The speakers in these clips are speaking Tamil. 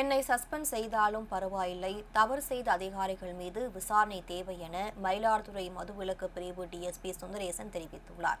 என்னை சஸ்பெண்ட் செய்தாலும் பரவாயில்லை. தவறு செய்த அதிகாரிகள் மீது விசாரணை தேவை என மயிலாடுதுறை மதுவிலக்கு பிரிவு டிஎஸ்பி சுந்தரேசன் தெரிவித்துள்ளார்.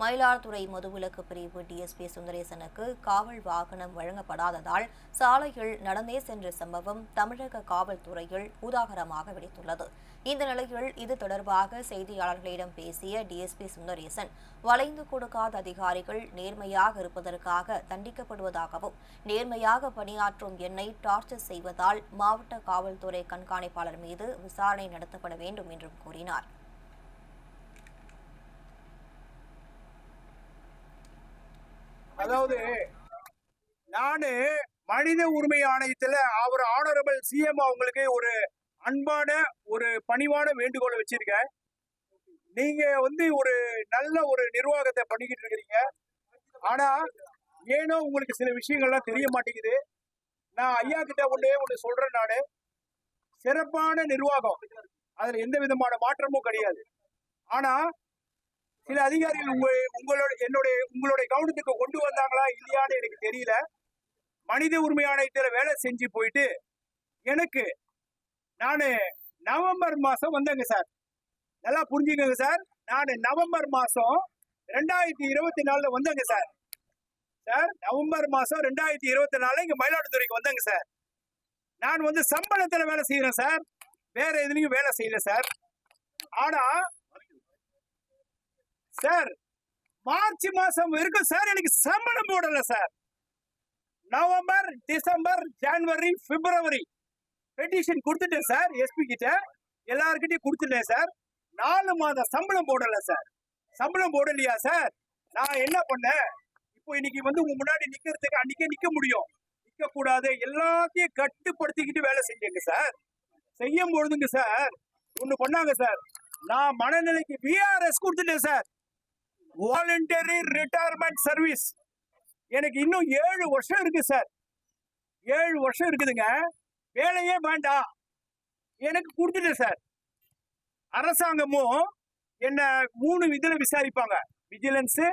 மயிலாடுதுறை மதுவிலக்கு பிரிவு டிஎஸ்பி சுந்தரேசனுக்கு காவல் வாகனம் வழங்கப்படாததால் சாலையில் நடந்தே சென்ற சம்பவம் தமிழக காவல்துறையில் உதாகரமாக வெடித்துள்ளது. இந்த நிலையில் இது தொடர்பாக செய்தியாளர்களிடம் பேசிய டிஎஸ்பி சுந்தரேசன் வளைந்து கொடுக்காத அதிகாரிகள் நேர்மையாக இருப்பதற்காக தண்டிக்கப்படுவதாகவும் நேர்மையாக பணியாற்றும் என்னை டார்ச்சர் செய்வதால் மாவட்ட காவல்துறை கண்காணிப்பாளர் மீது விசாரணை நடத்தப்பட வேண்டும் என்றும் கூறினார். அதாவது நானு மனித உரிமை ஆணையத்துல அவர் ஆனரபிள் சிஎம் அவங்களுக்கு ஒரு அன்பான ஒரு பணிவான வேண்டுகோளை வச்சிருக்கேன். நீங்க வந்து ஒரு நல்ல ஒரு நிர்வாகத்தை பண்ணிக்கிட்டு இருக்கிறீங்க. ஆனா ஏனோ உங்களுக்கு சில விஷயங்கள்லாம் தெரிய மாட்டேங்குது. நான் ஐயா கிட்ட ஒன்றே ஒன்று சொல்றேன் நானு. சிறப்பான நிர்வாகம். அதுல எந்த விதமான மாற்றமும் கிடையாது. ஆனா சில அதிகாரிகள் உங்க உங்களோட என்னுடைய உங்களுடைய கவனத்துக்கு கொண்டு வந்தாங்களா இல்லையான்னு எனக்கு தெரியல. மனித உரிமை ஆணையத்தில் வேலை செஞ்சு போயிட்டு எனக்கு நான் நவம்பர் மாதம் வந்தேங்க சார். நல்லா புரிஞ்சுக்கோங்க சார். நான் நவம்பர் மாதம் ரெண்டாயிரத்தி இருபத்தி நாலுல வந்தேங்க சார். சார் நவம்பர் மாதம் ரெண்டாயிரத்தி இருபத்தி நாலில் இங்கே மயிலாடுதுறைக்கு வந்தேங்க சார். நான் வந்து சம்பளத்தில் வேலை செய்கிறேன் சார். வேற எதுலேயும் வேலை செய்யல சார். ஆனால் சார் மார்ச் மாசம் வரைக்கும் சார் எனக்கு சம்பளம் போடல சார். நவம்பர் டிசம்பர் ஜனவரி பிப்ரவரி. பெட்டிஷன் கொடுத்துட்டேன் சார் எஸ்பி கிட்ட. எல்லாருக்கிட்டையும் கொடுத்துட்டேன் சார். நாலு மாதம் சம்பளம் போடல சார். சம்பளம் போடலையா சார்? நான் என்ன பண்ணேன்? இப்போ இன்னைக்கு வந்து உங்க முன்னாடி நிக்கிறதுக்கு அன்னைக்கே நிக்க முடியும். நிக்க கூடாது எல்லாத்தையும் கட்டுப்படுத்திக்கிட்டு வேலை செஞ்சேங்க சார். செய்யும் பொழுதுங்க சார் ஒண்ணு பண்ணாங்க சார். நான் மனநிலைக்கு விஆர்எஸ் கொடுத்துட்டேன் சார். வாலண்டரி ரிட்டையர்மெண்ட் சர்வீஸ் எனக்கு இன்னும் ஏழு வருஷம் இருக்கு சார் ஏழு வருஷம் இருக்குதுங்க. வேலையே வேண்டாம். எனக்கு கொடுத்துட்டு சார் அரசாங்கமும் என்ன மூணு இதில் விசாரிப்பாங்க. விஜிலன்ஸு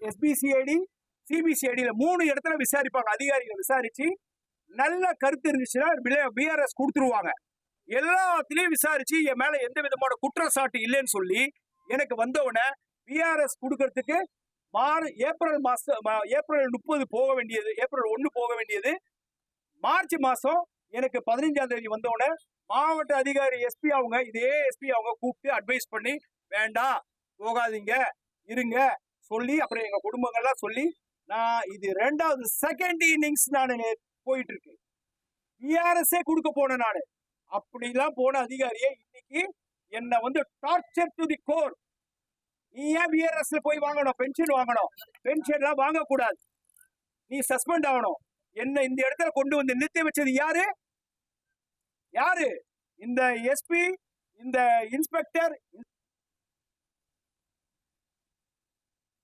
எஸ்பிசிஐடி சிபிசிஐடியில் மூணு இடத்துல விசாரிப்பாங்க. அதிகாரிகள் விசாரிச்சு நல்ல கருத்து இருந்துச்சுன்னா பிஆர்எஸ் கொடுத்துருவாங்க. எல்லாத்துலேயும் விசாரிச்சு என் மேலே எந்த விதமான குற்றச்சாட்டு இல்லைன்னு சொல்லி எனக்கு வந்தவுடனே பிஆர்எஸ் கொடுக்கறதுக்கு மார் ஏப்ரல் மாசம் ஏப்ரல் முப்பது போக வேண்டியது ஏப்ரல் ஒன்று போக வேண்டியது. மார்ச் மாதம் எனக்கு பதினஞ்சாம் தேதி வந்தவுடனே மாவட்ட அதிகாரி எஸ்பி அவங்க இதே எஸ்பி அவங்க கூப்பிட்டு அட்வைஸ் பண்ணி வேண்டாம் போகாதீங்க இருங்க சொல்லி அப்புறம் எங்கள் குடும்பங்கள்லாம் சொல்லி நான் இது ரெண்டாவது செகண்ட் இன்னிங்ஸ் நான் போயிட்டு இருக்கு பிஆர்எஸ்ஏ கொடுக்க போனேன் நான். அப்படிலாம் போன அதிகாரியே இன்னைக்கு என்னை வந்து டார்ச்சர் டு தி கோர் நீ ஏன் பிஆர்எஸ்ல போய் வாங்கணும் பென்ஷன் வாங்கணும். பென்ஷன்லாம் வாங்கக்கூடாது. நீ சஸ்பெண்ட் ஆகணும். என்ன இந்த இடத்துல கொண்டு வந்து நிறுத்தி வச்சது யாரு? யாரு? இந்த எஸ்பி இந்த இன்ஸ்பெக்டர்